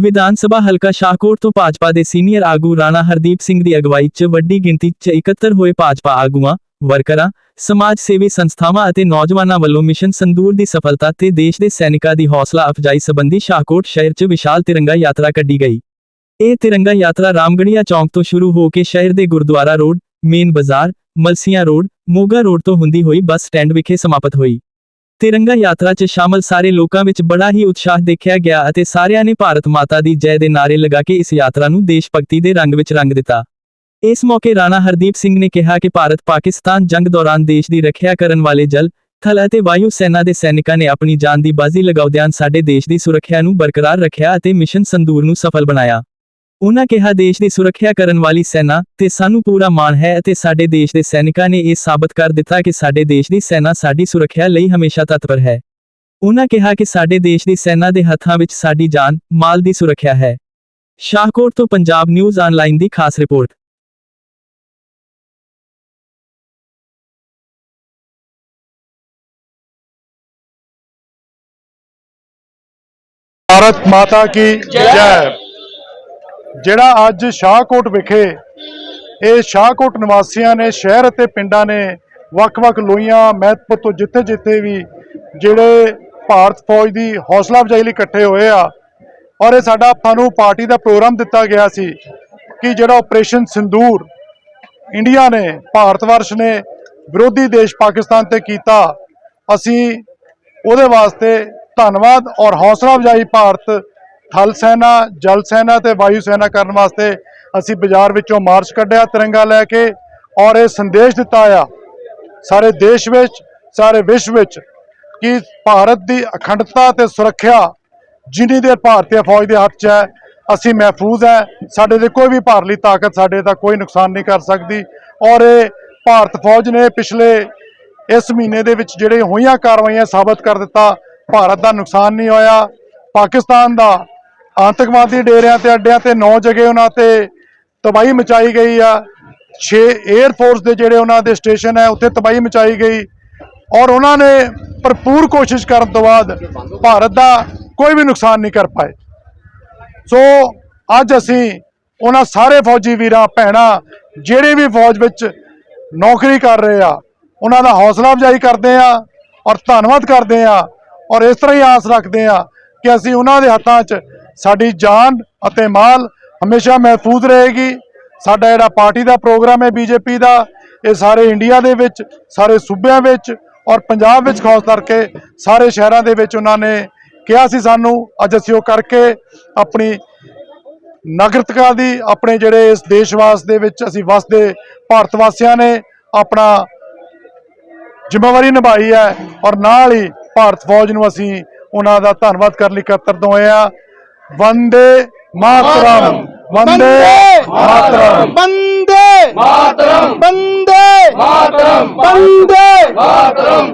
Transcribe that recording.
ਵਿਧਾਨ ਸਭਾ ਹਲਕਾ ਸ਼ਾਹਕੋਟ ਤੋਂ ਭਾਜਪਾ ਦੇ ਸੀਨੀਅਰ ਆਗੂ ਰਾਣਾ ਹਰਦੀਪ ਸਿੰਘ ਦੀ ਅਗਵਾਈ 'ਚ ਵੱਡੀ ਗਿਣਤੀ 'ਚ ਇਕੱਤਰ ਹੋਏ ਭਾਜਪਾ ਆਗੂਆਂ, ਵਰਕਰਾਂ, ਸਮਾਜ ਸੇਵੀ ਸੰਸਥਾਵਾਂ ਅਤੇ ਨੌਜਵਾਨਾਂ ਵੱਲੋਂ ਮਿਸ਼ਨ ਸੰਦੂਰ ਦੀ ਸਫਲਤਾ ਤੇ ਦੇਸ਼ ਦੇ ਸੈਨਿਕਾਂ ਦੀ ਹੌਸਲਾ ਅਫਜਾਈ ਸੰਬੰਧੀ ਸ਼ਾਹਕੋਟ ਸ਼ਹਿਰ 'ਚ ਵਿਸ਼ਾਲ ਤਿਰੰਗਾ ਯਾਤਰਾ ਕੱਢੀ ਗਈ। ਇਹ ਤਿਰੰਗਾ ਯਾਤਰਾ ਰਾਮਗੜੀਆ ਚੌਂਕ ਤੋਂ ਸ਼ੁਰੂ ਹੋ ਕੇ ਸ਼ਹਿਰ ਦੇ ਗੁਰਦੁਆਰਾ ਰੋਡ, ਮੇਨ ਬਾਜ਼ਾਰ, ਮਲਸੀਆਂ ਰੋਡ, ਮੋਗਾ ਰੋਡ ਤੋਂ ਹੁੰਦੀ ਹੋਈ ਬੱਸ ਸਟੈਂਡ ਵਿਖੇ ਸਮਾਪਤ ਹੋਈ। ਤਿਰੰਗਾ ਯਾਤਰਾ 'ਚ ਸ਼ਾਮਲ ਸਾਰੇ ਲੋਕਾਂ ਵਿੱਚ ਬੜਾ ਹੀ ਉਤਸ਼ਾਹ ਦੇਖਿਆ ਗਿਆ ਅਤੇ ਸਾਰਿਆਂ ਨੇ ਭਾਰਤ ਮਾਤਾ ਦੀ ਜੈ ਦੇ ਨਾਰੇ ਲਗਾ ਕੇ ਇਸ ਯਾਤਰਾ ਨੂੰ ਦੇਸ਼ ਭਗਤੀ ਦੇ ਰੰਗ ਵਿੱਚ ਰੰਗ ਦਿੱਤਾ। ਇਸ ਮੌਕੇ ਰਾਣਾ ਹਰਦੀਪ ਸਿੰਘ ਨੇ ਕਿਹਾ ਕਿ ਭਾਰਤ ਪਾਕਿਸਤਾਨ ਜੰਗ ਦੌਰਾਨ ਦੇਸ਼ ਦੀ ਰੱਖਿਆ ਕਰਨ ਵਾਲੇ ਜਲ, ਥਲ ਅਤੇ ਵਾਯੂ ਸੈਨਾ ਦੇ ਸੈਨਿਕਾਂ ਨੇ ਆਪਣੀ ਜਾਨ ਦੀ ਬਾਜ਼ੀ ਲਗਾਉਂਦਿਆਂ ਸਾਡੇ ਦੇਸ਼ ਦੀ ਸੁਰੱਖਿਆ ਨੂੰ ਬਰਕਰਾਰ ਰੱਖਿਆ ਅਤੇ ਮਿਸ਼ਨ ਸੰਦੂਰ ਨੂੰ ਸਫਲ ਬਣਾਇਆ। ਉਨ੍ਹਾਂ ਕਿਹਾ, ਦੇਸ਼ ਦੀ ਸੁਰੱਖਿਆ ਕਰਨ ਵਾਲੀ ਸੈਨਾ ਤੇ ਸਾਨੂੰ ਪੂਰਾ ਮਾਣ ਹੈ ਅਤੇ ਸਾਡੇ ਦੇਸ਼ ਦੇ ਸੈਨਿਕਾਂ ਨੇ ਇਹ ਸਾਬਤ ਕਰ ਦਿੱਤਾ ਕਿ ਸਾਡੇ ਦੇਸ਼ ਦੀ ਸੈਨਾ ਸਾਡੀ ਸੁਰੱਖਿਆ ਲਈ ਹਮੇਸ਼ਾ ਤਤਪਰ ਹੈ। ਉਹਨਾਂ ਕਿਹਾ ਕਿ ਸਾਡੇ ਦੇਸ਼ ਦੀ ਸੈਨਾ ਦੇ ਹੱਥਾਂ ਵਿੱਚ ਸਾਡੀ ਜਾਨ, ਮਾਲ ਦੀ ਸੁਰੱਖਿਆ ਹੈ। ਸ਼ਾਹਕੋਟ ਤੋਂ ਪੰਜਾਬ ਨਿਊਜ਼ ਆਨਲਾਈਨ ਦੀ ਖਾਸ ਰਿਪੋਰਟ। ਭਾਰਤ ਮਾਤਾ ਕੀ ਜੈ? ਜਿਹੜਾ ਅੱਜ ਸ਼ਾਹਕੋਟ ਵਿਖੇ ਇਹ ਸ਼ਾਹਕੋਟ ਨਿਵਾਸੀਆਂ ਨੇ, ਸ਼ਹਿਰ ਅਤੇ ਪਿੰਡਾਂ ਨੇ ਵੱਖ-ਵੱਖ ਲੋਈਆਂ ਮਹਿਤਪੁਰ ਤੋਂ ਜਿੱਥੇ-ਜਿੱਥੇ ਵੀ ਜਿਹੜੇ ਭਾਰਤ ਫੌਜ ਦੀ ਹੌਸਲਾ ਅਫਜ਼ਾਈ ਲਈ ਇਕੱਠੇ ਹੋਏ ਆ ਔਰ ਇਹ ਸਾਡਾ ਆਪਾਂ ਨੂੰ ਪਾਰਟੀ ਦਾ ਪ੍ਰੋਗਰਾਮ ਦਿੱਤਾ ਗਿਆ ਸੀ ਕਿ ਜਿਹੜਾ ਆਪਰੇਸ਼ਨ ਸਿੰਦੂਰ ਇੰਡੀਆ ਨੇ, ਭਾਰਤ ਵਰਸ਼ ਨੇ ਵਿਰੋਧੀ ਦੇਸ਼ ਪਾਕਿਸਤਾਨ ਤੇ ਕੀਤਾ, ਅਸੀਂ ਉਹਦੇ ਵਾਸਤੇ ਧੰਨਵਾਦ ਔਰ ਹੌਸਲਾ ਅਫਜ਼ਾਈ ਭਾਰਤ ਥਲ ਸੈਨਾ, ਜਲ ਸੈਨਾ ਤੇ ਵਾਯੂ ਸੈਨਾ ਕਰਨ ਵਾਸਤੇ ਅਸੀਂ ਬਾਜ਼ਾਰ ਵਿੱਚੋਂ ਮਾਰਚ ਕੱਢਿਆ, ਤਿਰੰਗਾ ਲੈ ਕੇ ਔਰ ਇਹ ਸੰਦੇਸ਼ ਦਿੱਤਾ ਆ ਸਾਰੇ ਦੇਸ਼ ਵਿੱਚ, ਸਾਰੇ ਵਿਸ਼ਵ ਵਿੱਚ ਕਿ ਭਾਰਤ ਦੀ ਅਖੰਡਤਾ ਤੇ ਸੁਰੱਖਿਆ ਜਿੰਨੀ ਦੇਰ ਭਾਰਤੀ ਫੌਜ ਦੇ ਹੱਥ 'ਚ ਹੈ, ਅਸੀਂ ਮਹਿਫੂਜ਼ ਹੈ, ਸਾਡੇ ਦੇ ਕੋਈ ਵੀ ਭਾਰਲੀ ਤਾਕਤ ਸਾਡੇ ਦਾ ਕੋਈ ਨੁਕਸਾਨ ਨਹੀਂ ਕਰ ਸਕਦੀ ਔਰ ਇਹ ਭਾਰਤ ਫੌਜ ਨੇ ਪਿਛਲੇ ਇਸ ਮਹੀਨੇ ਦੇ ਵਿੱਚ ਜਿਹੜੇ ਹੋਈਆਂ ਕਾਰਵਾਈਆਂ ਸਾਬਤ ਕਰ ਦਿੱਤਾ, ਭਾਰਤ ਦਾ ਨੁਕਸਾਨ ਨਹੀਂ ਹੋਇਆ, ਪਾਕਿਸਤਾਨ ਦਾ ਆਤੰਕਵਾਦੀ ਡੇਰਿਆਂ ਤੇ ਅੱਡਿਆਂ ਤੇ ਨੌ ਜਗ੍ਹਾ ਉਹਨਾਂ ਤੇ ਤਬਾਹੀ ਮਚਾਈ ਗਈ ਆ। 6 에ਅਰ ਫੋਰਸ ਦੇ ਜਿਹੜੇ ਉਹਨਾਂ ਦੇ ਸਟੇਸ਼ਨ ਹੈ, ਉੱਥੇ ਤਬਾਹੀ ਮਚਾਈ ਗਈ। ਔਰ ਉਹਨਾਂ ਨੇ ਭਰਪੂਰ ਕੋਸ਼ਿਸ਼ ਕਰਨ ਤੋਂ ਬਾਅਦ ਭਾਰਤ ਦਾ ਕੋਈ ਵੀ ਨੁਕਸਾਨ ਨਹੀਂ ਕਰ ਪਾਏ। ਸੋ ਅੱਜ ਅਸੀਂ ਉਹਨਾਂ ਸਾਰੇ ਫੌਜੀ ਵੀਰਾਂ, ਭੈਣਾਂ, ਜਿਹੜੇ ਵੀ ਫੌਜ ਵਿੱਚ ਨੌਕਰੀ ਕਰ ਰਹੇ ਆ, ਉਹਨਾਂ ਦਾ ਹੌਸਲਾ ਅਫਜ਼ਾਈ ਕਰਦੇ ਆ ਔਰ ਧੰਨਵਾਦ ਕਰਦੇ ਆ। ਔਰ ਇਸ ਤਰ੍ਹਾਂ ਹੀ ਆਸ ਰੱਖਦੇ ਆ ਕਿ ਅਸੀਂ ਉਹਨਾਂ ਦੇ ਹੱਥਾਂ 'ਚ ਸਾਡੀ ਜਾਨ ਅਤੇ ਮਾਲ ਹਮੇਸ਼ਾ ਮਹਿਫੂਜ਼ ਰਹੇਗੀ। ਸਾਡਾ ਜਿਹੜਾ ਪਾਰਟੀ ਦਾ ਪ੍ਰੋਗਰਾਮ ਹੈ ਬੀਜੇਪੀ ਦਾ, ਇਹ ਸਾਰੇ ਇੰਡੀਆ ਦੇ ਵਿੱਚ, ਸਾਰੇ ਸੂਬਿਆਂ ਵਿੱਚ ਔਰ ਪੰਜਾਬ ਵਿੱਚ ਖਾਸ ਕਰਕੇ ਸਾਰੇ ਸ਼ਹਿਰਾਂ ਦੇ ਵਿੱਚ ਉਹਨਾਂ ਨੇ ਕਿਹਾ ਸੀ ਸਾਨੂੰ, ਅੱਜ ਅਸੀਂ ਉਹ ਕਰਕੇ ਆਪਣੀ ਨਾਗਰਿਕਤਾ ਦੀ, ਆਪਣੇ ਜਿਹੜੇ ਇਸ ਦੇਸ਼ਵਾਸ ਦੇ ਵਿੱਚ ਅਸੀਂ ਵਸਦੇ ਭਾਰਤ ਵਾਸੀਆਂ ਨੇ ਆਪਣਾ ਜ਼ਿੰਮੇਵਾਰੀ ਨਿਭਾਈ ਹੈ ਔਰ ਨਾਲ ਹੀ ਭਾਰਤ ਫੌਜ ਨੂੰ ਅਸੀਂ ਉਹਨਾਂ ਦਾ ਧੰਨਵਾਦ ਕਰਨ ਲਈ ਇਕੱਤਰ ਹੋਏ ਆ வந்தே மாத்திரம் வந்தே மாத்திரம் வந்தே மாத்திரம் வந்தே மாத்திரம் வந்தே மாத்திரம்